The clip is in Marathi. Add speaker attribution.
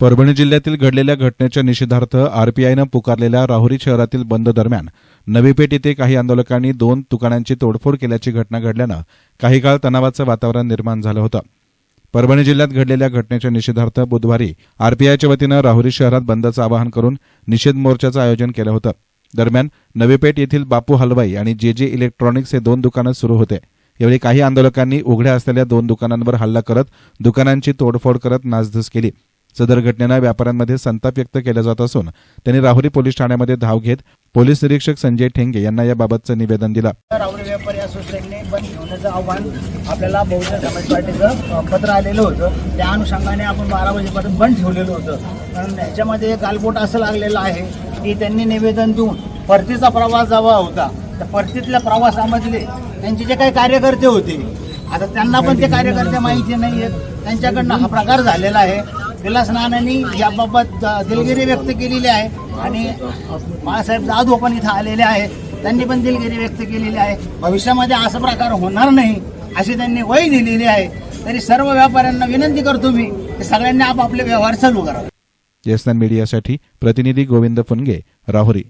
Speaker 1: परभणी जिल्ह्यातील घडलेल्या घटनेच्या निषेधार्थ आरपीआयनं पुकारलेल्या राहुरी शहरातील बंद दरम्यान नवीपेठ येथे काही आंदोलकांनी दोन दुकानांची तोडफोड केल्याची घटना घडल्यानं काही काळ तणावाचं वातावरण निर्माण झालं होतं. परभणी जिल्ह्यात घडलेल्या घटनेच्या निषेधार्थ बुधवारी आरपीआयच्या वतीनं राहुरी शहरात बंदचं आवाहन करून निषेध मोर्चाचं आयोजन केलं होतं. दरम्यान नवीपेठ येथील बापू हलवाई आणि जे जे इलेक्ट्रॉनिक्स हे दोन दुकानं सुरू होते. यावेळी काही आंदोलकांनी उघड्या असलेल्या दोन दुकानांवर हल्ला करत दुकानांची तोडफोड करत नासधूस केली. सदर घटनेनं व्यापाऱ्यांमध्ये संताप व्यक्त केला जात असून त्यांनी राहुरी पोलीस ठाण्यामध्ये धाव घेत पोलीस निरीक्षक संजय ठेंगे यांना याबाबतचं निवेदन दिलं.
Speaker 2: राहुरी व्यापारी असोसिएशनने बंद ठेवण्याचं आव्हान आपल्याला बहुजन समाज पार्टीचं पत्र आलेलं होतं. त्या अनुषंगाने आपण बारा वाजेपर्यंत बंद ठेवलेलं होतं. कारण याच्यामध्ये गालबोट असं लागलेलं आहे की त्यांनी निवेदन देऊन परतीचा प्रवास जवळ होता. तर परतीतल्या प्रवासामधले त्यांचे जे काही कार्यकर्ते होते आता त्यांना पण ते कार्यकर्ते माहिती नाही आहेत त्यांच्याकडनं हा प्रकार झालेला आहे. विलास नानांनी याबाबत दिलगिरी व्यक्त केलेली आहे. आणि बाळासाहेब जाधव पण इथं आलेले आहेत त्यांनी पण दिलगिरी व्यक्त केलेली आहे. भविष्यामध्ये असा प्रकार होणार नाही अशी त्यांनी वय दिलेली आहे. तरी सर्व व्यापाऱ्यांना विनंती करतो मी की सगळ्यांनी आपापले व्यवहार चालू करा.
Speaker 1: एसएन मीडियासाठी प्रतिनिधी गोविंद फुनगे राहुरी.